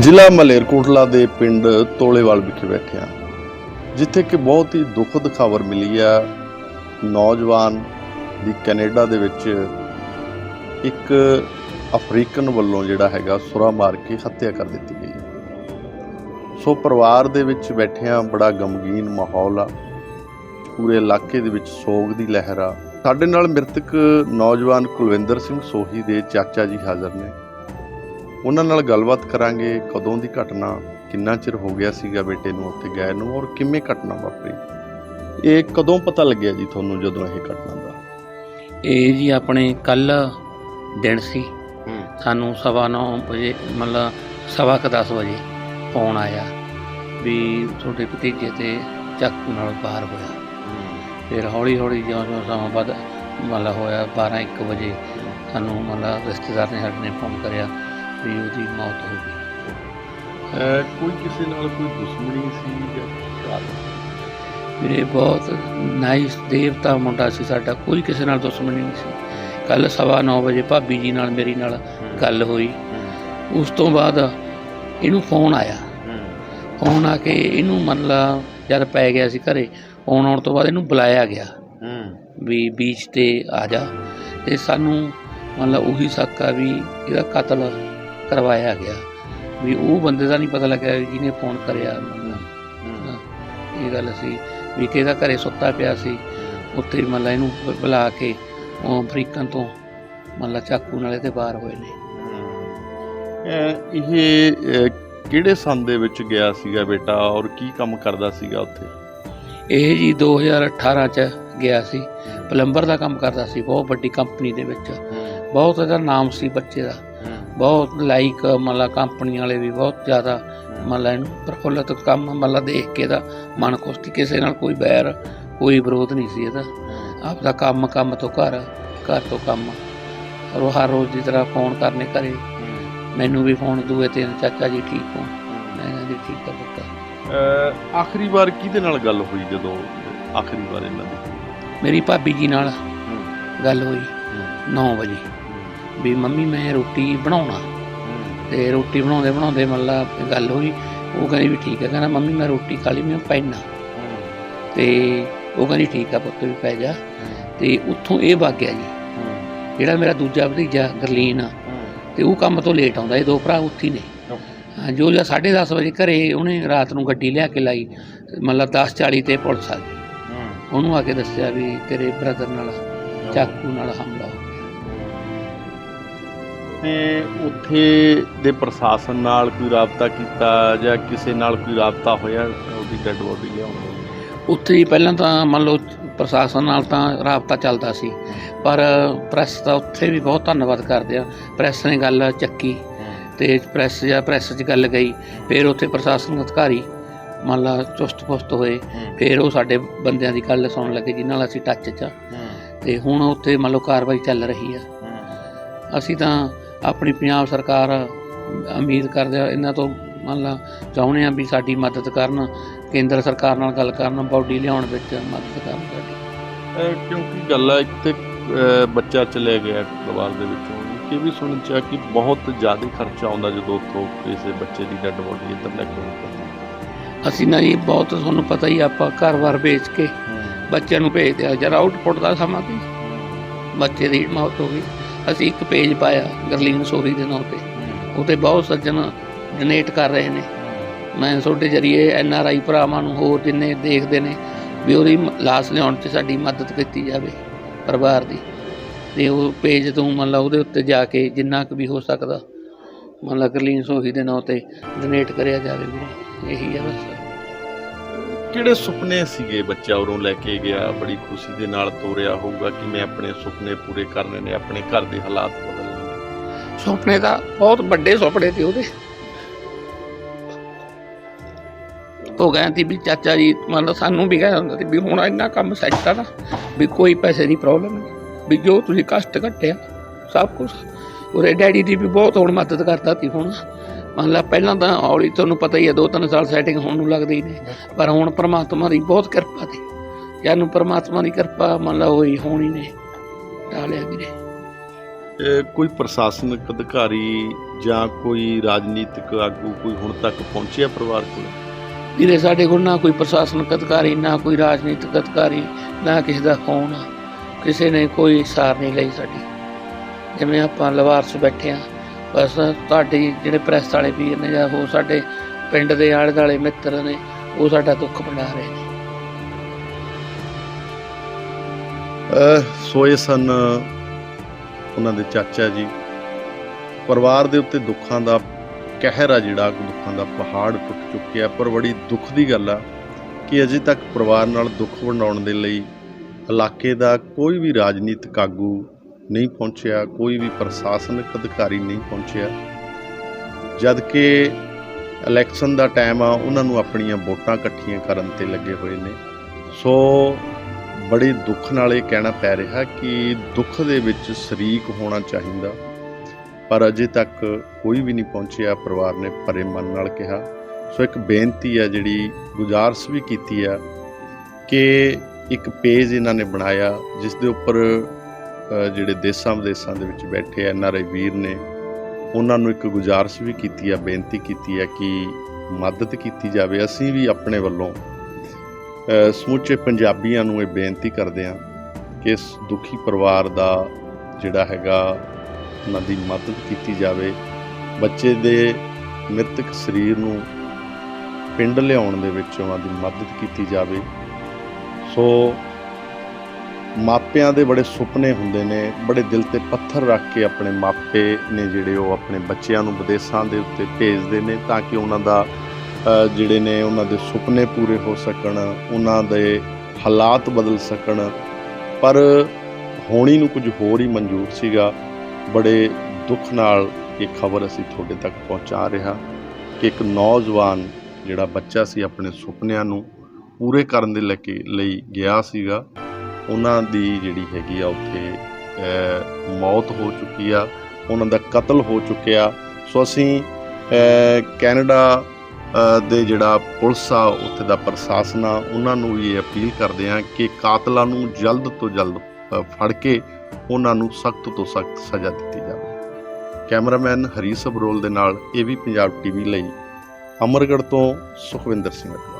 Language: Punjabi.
ਜ਼ਿਲ੍ਹਾ ਮਲੇਰਕੋਟਲਾ ਦੇ ਪਿੰਡ ਤੋਲੇਵਾਲ ਵਿਖੇ ਬੈਠੇ ਹਾਂ, ਜਿੱਥੇ ਕਿ ਬਹੁਤ ਹੀ ਦੁਖਦ ਖਬਰ ਮਿਲੀ ਆ ਨੌਜਵਾਨ ਦੀ ਕੈਨੇਡਾ ਦੇ ਵਿੱਚ ਇੱਕ ਅਫਰੀਕਨ ਵੱਲੋਂ ਜਿਹੜਾ ਹੈਗਾ ਸੁਰਾ ਮਾਰ ਕੇ ਹੱਤਿਆ ਕਰ ਦਿੱਤੀ ਗਈ ਸੋ ਪਰਿਵਾਰ ਦੇ ਵਿੱਚ ਬੈਠਿਆਂ ਬੜਾ ਗਮਗੀਨ ਮਾਹੌਲ ਆ। ਪੂਰੇ ਇਲਾਕੇ ਦੇ ਵਿੱਚ ਸੋਗ ਦੀ ਲਹਿਰ ਆ। ਸਾਡੇ ਨਾਲ ਮ੍ਰਿਤਕ ਨੌਜਵਾਨ ਕੁਲਵਿੰਦਰ ਸਿੰਘ ਸੋਹੀ ਦੇ ਚਾਚਾ ਜੀ ਹਾਜ਼ਰ ਨੇ। ਉਹਨਾਂ ਨਾਲ ਗੱਲਬਾਤ ਕਰਾਂਗੇ ਕਦੋਂ ਦੀ ਘਟਨਾ ਕਿੰਨਾ ਚਿਰ ਹੋ ਗਿਆ ਸੀਗਾ ਬੇਟੇ ਨੂੰ ਉੱਥੇ ਗਏ ਨੂੰ ਔਰ ਕਿਵੇਂ ਘਟਨਾ ਵਾਪਰੀ? ਇਹ ਕਦੋਂ ਪਤਾ ਲੱਗਿਆ ਜੀ ਤੁਹਾਨੂੰ ਜਦੋਂ ਇਹ ਘਟਨਾ ਦਾ? ਇਹ ਜੀ ਆਪਣੇ ਕੱਲ ਦਿਨ ਸੀ। ਸਾਨੂੰ ਸਵਾ ਨੌ ਵਜੇ ਮਤਲਬ ਸਵਾ ਕੁ ਦਸ ਵਜੇ ਫੋਨ ਆਇਆ ਵੀ ਤੁਹਾਡੇ ਭਤੀਜੇ ਤੇ ਚਾਕੂ ਨਾਲ ਬਾਹਰ ਹੋਇਆ। ਫਿਰ ਹੌਲੀ ਹੌਲੀ ਜਿਉਂ ਜਿਉਂ ਸਮਾਂ ਵੱਧ ਮਤਲਬ ਹੋਇਆ 12 1 ਵਜੇ ਸਾਨੂੰ ਮਤਲਬ ਰਿਸ਼ਤੇਦਾਰ ਨੇ ਸਾਡੇ ਨੇ ਫੋਨ ਕਰਿਆ ਵੀ ਉਹਦੀ ਮੌਤ ਹੋ ਗਈ। ਅਹ ਕੋਈ ਕਿਸੇ ਨਾਲ ਕੋਈ ਦੁਸ਼ਮਣੀ ਸੀ ਜਾਂ ਕਾਰਨ? ਵੀਰੇ ਬਹੁਤ ਨਾਈਸ ਦੇਵਤਾ ਮੁੰਡਾ ਸੀ ਸਾਡਾ ਕੋਈ ਕਿਸੇ ਨਾਲ ਦੁਸ਼ਮਣੀ ਨਹੀਂ ਸੀ। ਕੱਲ ਸਵਾ ਨੌ ਵਜੇ ਭਾਬੀ ਜੀ ਨਾਲ ਮੇਰੀ ਨਾਲ ਗੱਲ ਹੋਈ। ਉਸ ਤੋਂ ਬਾਅਦ ਇਹਨੂੰ ਫੋਨ ਆਇਆ। ਫੋਨ ਆ ਕੇ ਇਹਨੂੰ ਮੰਨ ਲਾ ਜਦ ਪੈ ਗਿਆ ਸੀ ਘਰੇ ਫੋਨ ਆਉਣ ਤੋਂ ਬਾਅਦ ਇਹਨੂੰ ਬੁਲਾਇਆ ਗਿਆ। ਵੀ ਬੀਚ ਤੇ ਆ ਜਾ। ਤੇ ਸਾਨੂੰ ਮੰਨ ਲਾ ਉਹੀ ਸ਼ੱਕਾ ਵੀ ਇਹਦਾ ਕਤਲ ਕਰਵਾਇਆ ਗਿਆ। ਵੀ ਉਹ ਬੰਦੇ ਦਾ ਨਹੀਂ ਪਤਾ ਲੱਗਿਆ ਵੀ ਜਿਹਨੇ ਫੋਨ ਕਰਿਆ। ਇਹ ਗੱਲ ਸੀ ਵੀ ਕਿਹਦਾ ਘਰੇ ਸੁੱਤਾ ਪਿਆ ਸੀ ਉੱਥੇ ਮੰਨ ਲਾ ਇਹਨੂੰ ਬੁਲਾ ਕੇ ਉਹ ਅਫਰੀਕਨ ਤੋਂ ਮੰਨ ਲਾ ਚਾਕੂ ਨਾਲੇ ਤੇ ਬਾਹਰ ਹੋਏ ਨੇ। ਇਹ ਕਿਹੜੇ ਸੰਨ ਦੇ ਵਿੱਚ ਗਿਆ ਸੀਗਾ ਬੇਟਾ ਔਰ ਕੀ ਕੰਮ ਕਰਦਾ ਸੀਗਾ ਉੱਥੇ? ਇਹ ਜੀ 2018 ਚ ਗਿਆ ਸੀ। ਪਲੰਬਰ ਦਾ ਕੰਮ ਕਰਦਾ ਸੀ ਬਹੁਤ ਵੱਡੀ ਕੰਪਨੀ ਦੇ ਵਿੱਚ। ਬਹੁਤ ਇਹਦਾ ਨਾਮ ਸੀ ਬੱਚੇ ਦਾ। ਬਹੁਤ ਲਾਈਕ ਮਤਲਬ ਕੰਪਨੀ ਵਾਲੇ ਵੀ ਬਹੁਤ ਜ਼ਿਆਦਾ ਮਤਲਬ ਇਹਨੂੰ ਪ੍ਰਫੁੱਲਤ ਕੰਮ ਮਤਲਬ ਦੇਖ ਕੇ ਦਾ ਮਨ ਖੁਸ਼ ਸੀ। ਕਿਸੇ ਨਾਲ ਕੋਈ ਬੈਰ ਕੋਈ ਵਿਰੋਧ ਨਹੀਂ ਸੀ ਇਹਦਾ। ਆਪਦਾ ਕੰਮ ਕੰਮ ਤੋਂ ਘਰ ਘਰ ਤੋਂ ਕੰਮ। ਰੋ ਹਰ ਰੋਜ਼ ਦੀ ਤਰ੍ਹਾਂ ਫੋਨ ਕਰਨੇ ਘਰੇ। ਮੈਨੂੰ ਵੀ ਫੋਨ ਦੂਏ ਤੇ ਚਾਚਾ ਜੀ ਠੀਕ ਹੋ ਮੈਂ ਜੀ ਠੀਕ ਆ ਅਹ, ਆਖਰੀ ਵਾਰ ਕਿਹਦੇ ਨਾਲ ਗੱਲ ਹੋਈ ਜਦੋਂ ਆਖਰੀ ਵਾਰ ਇਹਨਾਂ ਦੀ? ਮੇਰੀ ਭਾਬੀ ਜੀ ਨਾਲ ਗੱਲ ਹੋਈ 9 ਵਜੇ। ਵੀ ਮੰਮੀ ਮੈਂ ਰੋਟੀ ਬਣਾਉਣਾ। ਤੇ ਰੋਟੀ ਬਣਾਉਂਦੇ ਬਣਾਉਂਦੇ ਮਤਲਬ ਗੱਲ ਹੋਈ ਉਹ ਕਹਿੰਦੀ ਵੀ ਠੀਕ ਹੈ ਕਹਿੰਦਾ ਮੰਮੀ ਮੈਂ ਰੋਟੀ ਖਾ ਮੈਂ ਪੈਣਾ। ਤੇ ਉਹ ਕਹਿੰਦੀ ਠੀਕ ਆ ਪੁੱਤ ਵੀ ਪੈ ਜਾ। ਤੇ ਉੱਥੋਂ ਇਹ ਵਗ ਗਿਆ ਜੀ। ਜਿਹੜਾ ਮੇਰਾ ਦੂਜਾ ਭਤੀਜਾ ਗਰਲੀਨ ਆ ਤੇ ਉਹ ਕੰਮ ਤੋਂ ਲੇਟ ਆਉਂਦਾ ਇਹ ਦੋ ਭਰਾ ਉੱਥੇ ਹੀ ਨੇ। ਹਾਂ, ਜੋ ਜਾਂ 10:30 ਵਜੇ ਘਰੇ ਉਹਨੇ ਰਾਤ ਨੂੰ ਗੱਡੀ ਲਿਆ ਕੇ ਲਾਈ ਮਤਲਬ 10:40 ਤੇ ਪੁਲਿਸ ਆ ਗਈ। ਉਹਨੂੰ ਆ ਕੇ ਦੱਸਿਆ ਵੀ ਤੇਰੇ ਬ੍ਰਦਰ ਨਾਲ ਚਾਕੂ ਨਾਲ ਹਮਲਾ ਹੋ ਤੇ ਉੱਥੇ ਦੇ ਪ੍ਰਸ਼ਾਸਨ ਨਾਲ ਕੋਈ ਰਾਬਤਾ ਕੀਤਾ ਜਾਂ ਕਿਸੇ ਨਾਲ ਕੋਈ ਰਾਬਤਾ ਹੋਇਆ ਉਹਦੀ ਡੈੱਡ ਬੋਡੀ ਲਿਆਉਣ ਲਈ? ਉੱਥੇ ਹੀ ਪਹਿਲਾਂ ਤਾਂ ਮੰਨ ਲਓ ਪ੍ਰਸ਼ਾਸਨ ਨਾਲ ਤਾਂ ਰਾਬਤਾ ਚੱਲਦਾ ਸੀ। ਪਰ ਪ੍ਰੈਸ ਦਾ ਉੱਥੇ ਵੀ ਬਹੁਤ ਧੰਨਵਾਦ ਕਰਦੇ ਆ। ਪ੍ਰੈਸ ਨੇ ਗੱਲ ਚੱਕੀ ਤੇ ਪ੍ਰੈਸ ਜਾਂ ਪ੍ਰੈਸ 'ਚ ਗੱਲ ਗਈ ਫਿਰ ਉੱਥੇ ਪ੍ਰਸ਼ਾਸਨ ਅਧਿਕਾਰੀ ਮੰਨ ਲਾ ਚੁਸਤ ਪੁਸਤ ਹੋਏ ਫਿਰ ਉਹ ਸਾਡੇ ਬੰਦਿਆਂ ਦੀ ਗੱਲ ਸੁਣਨ ਲੱਗੇ ਜਿਨ੍ਹਾਂ ਨਾਲ ਅਸੀਂ ਟੱਚ 'ਚ ਆ। ਤੇ ਹੁਣ ਉੱਥੇ ਮੰਨ ਲਓ ਕਾਰਵਾਈ ਚੱਲ ਰਹੀ ਆ। ਅਸੀਂ ਤਾਂ ਆਪਣੀ ਪੰਜਾਬ ਸਰਕਾਰ ਉਮੀਦ ਕਰਦੇ ਆ ਇਹਨਾਂ ਤੋਂ ਮੰਨ ਲਾ ਚਾਹੁੰਦੇ ਆ ਵੀ ਸਾਡੀ ਮਦਦ ਕਰਨ ਕੇਂਦਰ ਸਰਕਾਰ ਨਾਲ ਗੱਲ ਕਰਨ ਬਾਡੀ ਲਿਆਉਣ ਵਿੱਚ ਮਦਦ ਕਰਨ ਸਾਡੀ। ਕਿਉਂਕਿ ਗੱਲ ਹੈ ਇੱਕ ਤੇ ਬੱਚਾ ਚਲੇ ਗਿਆ ਪਰਿਵਾਰ ਦੇ ਵਿੱਚੋਂ। ਇਹ ਵੀ ਸੁਣਨ ਚ ਆ ਕਿ ਬਹੁਤ ਜ਼ਿਆਦਾ ਖਰਚਾ ਆਉਂਦਾ ਜਦੋਂ ਉੱਥੋਂ ਕਿਸੇ ਬੱਚੇ ਦੀ ਡੈੱਡ ਬੋਡੀ ਇੱਧਰ ਲੈ ਕੇ ਆਉਂਦੇ। ਅਸੀਂ ਨਾ ਜੀ ਬਹੁਤ ਤੁਹਾਨੂੰ ਪਤਾ ਹੀ ਆ, ਆਪਾਂ ਘਰ-ਬਾਰ ਵੇਚ ਕੇ ਬੱਚਿਆਂ ਨੂੰ ਭੇਜਦੇ ਆ। ਜਰਾ ਆਊਟਪੁੱਟ ਦਾ ਸਮਾਂ ਸੀ ਬੱਚੇ ਦੀ ਮੌਤ ਹੋ ਗਈ। ਅਸੀਂ ਇੱਕ ਪੇਜ ਪਾਇਆ ਗਰਲੀਨ ਸੋਰੀ ਦੇ ਨਾਂ ਤੇ। ਉਤੇ ਬਹੁਤ ਸੱਜਣ ਡੋਨੇਟ ਕਰ ਰਹੇ ਨੇ। ਮੈਂ ਤੁਹਾਡੇ ਜਰੀਏ ਐਨ ਆਰ ਆਈ ਭਰਾਵਾਂ ਨੂੰ ਹੋਰ ਜਿੰਨੇ ਦੇਖਦੇ ਨੇ ਵੀ ਉਹਦੀ ਲਾਸ਼ ਲਿਆਉਣ 'ਚ ਸਾਡੀ ਮਦਦ ਕੀਤੀ ਜਾਵੇ ਪਰਿਵਾਰ ਦੀ। ਤੇ ਉਹ ਪੇਜ ਤੋਂ ਮੰਨ ਲਾ ਉਹਦੇ ਉੱਤੇ ਜਾ ਕੇ ਜਿੰਨਾ ਕੁ ਵੀ ਹੋ ਸਕਦਾ ਮੰਨ ਲਾ ਗਰਲੀਨ ਸੋਹੀ ਦੇ ਨਾਂ ਤੇ ਡੋਨੇਟ ਕਰਿਆ ਜਾਵੇ ਵੀਰੇ। ਇਹੀ ਹੈ ਬਸ। ਕਿਹੜੇ ਸੁਪਨੇ ਸੀਗੇ ਬੱਚਾ ਉਰੋਂ ਲੈ ਕੇ ਗਿਆ, ਬੜੀ ਖੁਸ਼ੀ ਦੇ ਨਾਲ ਤੋਰਿਆ ਹੋਊਗਾ ਕਿ ਮੈਂ ਆਪਣੇ ਸੁਪਨੇ ਪੂਰੇ ਕਰਨੇ ਨੇ, ਆਪਣੇ ਘਰ ਦੇ ਹਾਲਾਤ ਬਦਲਣੇ ਨੇ। ਸੁਪਨੇ ਦਾ ਬਹੁਤ ਵੱਡੇ ਸੁਪਨੇ ਤੇ ਉਹਦੇ। ਉਹ ਕਹਿੰਦੀ ਵੀ ਚਾਚਾ ਜੀ, ਮੰਨ ਲਓ ਸਾਨੂੰ ਵੀ ਕਹਿੰਦਾ ਹੁੰਦਾ ਸੀ ਵੀ ਹੁਣ ਇੰਨਾ ਕੰਮ ਸੈੱਟ ਆ ਨਾ, ਵੀ ਕੋਈ ਪੈਸੇ ਦੀ ਪ੍ਰੋਬਲਮ ਨਹੀਂ। ਵੀ ਜੋ ਤੁਸੀਂ ਕਸ਼ਟ ਕੱਟਿਆ ਸਭ ਕੁਝ ਉਹਦੇ ਡੈਡੀ ਦੀ ਵੀ ਬਹੁਤ ਹੁਣ ਮਦਦ ਕਰਦਾ ਸੀ ਹੁਣ। ਮੰਨ ਲਾ ਪਹਿਲਾਂ ਤਾਂ ਹੌਲੀ ਤੁਹਾਨੂੰ ਪਤਾ ਹੀ ਹੈ ਦੋ ਤਿੰਨ ਸਾਲ ਸੈਟਿੰਗ ਹੋਣ ਨੂੰ ਲੱਗਦੀ ਹੀ ਨੇ। ਪਰ ਹੁਣ ਪ੍ਰਮਾਤਮਾ ਦੀ ਬਹੁਤ ਕਿਰਪਾ ਸੀ ਜਾਨੂੰ ਪ੍ਰਮਾਤਮਾ ਦੀ ਕਿਰਪਾ ਮੰਨ ਲਾ ਹੋਈ ਹੋਣੀ ਨੇ। ਟਾਲਿਆ ਵੀਰੇ। ਕੋਈ ਪ੍ਰਸ਼ਾਸਨਿਕ ਅਧਿਕਾਰੀ ਜਾਂ ਕੋਈ ਰਾਜਨੀਤਿਕ ਆਗੂ ਕੋਈ ਹੁਣ ਤੱਕ ਪਹੁੰਚਿਆ ਪਰਿਵਾਰ ਕੋਲ? ਵੀਰੇ ਸਾਡੇ ਕੋਲ ਨਾ ਕੋਈ ਪ੍ਰਸ਼ਾਸਨਿਕ ਅਧਿਕਾਰੀ ਨਾ ਕੋਈ ਰਾਜਨੀਤਿਕ ਅਧਿਕਾਰੀ ਨਾ ਕਿਸੇ ਦਾ ਫੋਨ ਕਿਸੇ ਨੇ ਕੋਈ ਸਾਰ ਨਹੀਂ ਲਈ ਸਾਡੀ। ਜਿਵੇਂ ਆਪਾਂ ਲਵਾਰਸ ਬੈਠੇ ਆ ਬਸ ਤੁਹਾਡੇ ਜਿਹੜੇ ਪ੍ਰੈਸ ਵਾਲੇ ਵੀਰ ਨੇ ਜਾਂ ਹੋਰ ਸਾਡੇ ਪਿੰਡ ਦੇ ਆਲੇ ਦੁਆਲੇ ਮਿੱਤਰ ਨੇ, ਉਹ ਸਾਡਾ ਦੁੱਖ ਵੰਡਾ ਰਹੇ ਨੇ। ਸੋਏ ਸਨ ਉਹਨਾਂ ਦੇ ਚਾਚਾ ਜੀ। ਪਰਿਵਾਰ ਦੇ ਉੱਤੇ ਦੁੱਖਾਂ ਦਾ ਕਹਿਰ ਆ ਜਿਹੜਾ, ਦੁੱਖਾਂ ਦਾ ਪਹਾੜ ਟੁੱਟ ਚੁੱਕਿਆ। ਪਰ ਬੜੀ ਦੁੱਖ ਦੀ ਗੱਲ ਆ ਕਿ ਅਜੇ ਤੱਕ ਪਰਿਵਾਰ ਨਾਲ ਦੁੱਖ ਵੰਡਾਉਣ ਦੇ ਲਈ ਇਲਾਕੇ ਦਾ ਕੋਈ ਵੀ ਰਾਜਨੀਤਿਕ ਆਗੂ ਨਹੀਂ ਪਹੁੰਚਿਆ, ਕੋਈ ਵੀ ਪ੍ਰਸ਼ਾਸਨਿਕ ਅਧਿਕਾਰੀ ਨਹੀਂ ਪਹੁੰਚਿਆ। ਜਦ ਕਿ ਇਲੈਕਸ਼ਨ ਦਾ ਟਾਈਮ ਆ, ਉਹਨਾਂ ਨੂੰ ਆਪਣੀਆਂ ਵੋਟਾਂ ਇਕੱਠੀਆਂ ਕਰਨ ਤੇ ਲੱਗੇ ਹੋਏ ਨੇ। ਸੋ ਬੜੇ ਦੁੱਖ ਨਾਲ ਇਹ ਕਹਿਣਾ ਪੈ ਰਿਹਾ ਕਿ ਦੁੱਖ ਦੇ ਵਿੱਚ ਸ਼ਰੀਕ ਹੋਣਾ ਚਾਹੀਦਾ। ਪਰ ਅਜੇ ਤੱਕ ਕੋਈ ਵੀ ਨਹੀਂ ਪਹੁੰਚਿਆ, ਪਰਿਵਾਰ ਨੇ ਭਰੇ ਮਨ ਨਾਲ ਕਿਹਾ। ਸੋ ਇੱਕ ਬੇਨਤੀ ਆ, ਜਿਹੜੀ ਗੁਜ਼ਾਰਿਸ਼ ਵੀ ਕੀਤੀ ਆ, ਕਿ ਇੱਕ ਪੇਜ ਇਹਨਾਂ ਨੇ ਬਣਾਇਆ, ਜਿਸ ਦੇ ਉੱਪਰ ਜਿਹੜੇ ਦੇਸਾਂ ਵਿਦੇਸਾਂ ਦੇ ਵਿੱਚ ਬੈਠੇ ਐਨ ਆਰ ਆਈ ਵੀਰ ਨੇ, ਉਹਨਾਂ ਨੂੰ ਇੱਕ ਗੁਜ਼ਾਰਿਸ਼ ਵੀ ਕੀਤੀ ਆ, ਬੇਨਤੀ ਕੀਤੀ ਆ ਕਿ ਮਦਦ ਕੀਤੀ ਜਾਵੇ। ਅਸੀਂ ਵੀ ਆਪਣੇ ਵੱਲੋਂ ਸਮੁੱਚੇ ਪੰਜਾਬੀਆਂ ਨੂੰ ਇਹ ਬੇਨਤੀ ਕਰਦੇ ਹਾਂ ਕਿ ਇਸ ਦੁਖੀ ਪਰਿਵਾਰ ਦਾ ਜਿਹੜਾ ਹੈਗਾ, ਉਹਨਾਂ ਦੀ ਮਦਦ ਕੀਤੀ ਜਾਵੇ। ਬੱਚੇ ਦੇ ਮ੍ਰਿਤਕ ਸਰੀਰ ਨੂੰ ਪਿੰਡ ਲਿਆਉਣ ਦੇ ਵਿੱਚ ਉਹਨਾਂ ਦੀ ਮਦਦ ਕੀਤੀ ਜਾਵੇ। ਸੋ ਮਾਪਿਆਂ ਦੇ ਬੜੇ ਸੁਪਨੇ ਹੁੰਦੇ ਨੇ, ਬੜੇ ਦਿਲ ਤੇ ਪੱਥਰ ਰੱਖ ਕੇ ਆਪਣੇ ਮਾਪੇ ਨੇ ਜਿਹੜੇ ਉਹ ਆਪਣੇ ਬੱਚਿਆਂ ਨੂੰ ਵਿਦੇਸ਼ਾਂ ਦੇ ਉੱਤੇ ਭੇਜਦੇ ਨੇ ਤਾਂ ਕਿ ਉਹਨਾਂ ਦਾ ਜਿਹੜੇ ਨੇ ਉਹਨਾਂ ਦੇ ਸੁਪਨੇ ਪੂਰੇ ਹੋ ਸਕਣ, ਉਹਨਾਂ ਦੇ ਹਾਲਾਤ ਬਦਲ ਸਕਣ। ਪਰ ਹੋਣੀ ਨੂੰ ਕੁਝ ਹੋਰ ਹੀ ਮਨਜ਼ੂਰ ਸੀਗਾ। ਬੜੇ ਦੁੱਖ ਨਾਲ ਇਹ ਖਬਰ ਅਸੀਂ ਤੁਹਾਡੇ ਤੱਕ ਪਹੁੰਚਾ ਰਿਹਾ ਕਿ ਇੱਕ ਨੌਜਵਾਨ ਜਿਹੜਾ ਬੱਚਾ ਸੀ ਆਪਣੇ ਸੁਪਨਿਆਂ ਨੂੰ ਪੂਰੇ ਕਰਨ ਦੇ ਲੈ ਕੇ, ਲਈ ਗਿਆ ਸੀਗਾ। ਉਹਨਾਂ ਦੀ ਜਿਹੜੀ ਹੈਗੀ ਆ ਉੱਥੇ ਮੌਤ ਹੋ ਚੁੱਕੀ ਆ, ਉਹਨਾਂ ਦਾ ਕਤਲ ਹੋ ਚੁੱਕਿਆ। ਸੋ ਅਸੀਂ ਕੈਨੇਡਾ ਦੇ ਜਿਹੜਾ ਪੁਲਿਸ ਆ, ਉੱਥੇ ਦਾ ਪ੍ਰਸ਼ਾਸਨ ਆ, ਉਹਨਾਂ ਨੂੰ ਵੀ ਇਹ ਅਪੀਲ ਕਰਦੇ ਆ ਕਿ ਕਾਤਲਾਂ ਨੂੰ ਜਲਦ ਤੋਂ ਜਲਦ ਫੜ ਕੇ ਉਹਨਾਂ ਨੂੰ ਸਖਤ ਤੋਂ ਸਖਤ ਸਜ਼ਾ ਦਿੱਤੀ ਜਾਵੇ। ਕੈਮਰਾਮੈਨ ਹਰੀ ਸਬਰੋਲ ਦੇ ਨਾਲ ਏਵੀ ਪੰਜਾਬ ਟੀਵੀ ਲਈ ਅਮਰਗੜ੍ਹ ਤੋਂ ਸੁਖਵਿੰਦਰ ਸਿੰਘ ਅਟਵਾ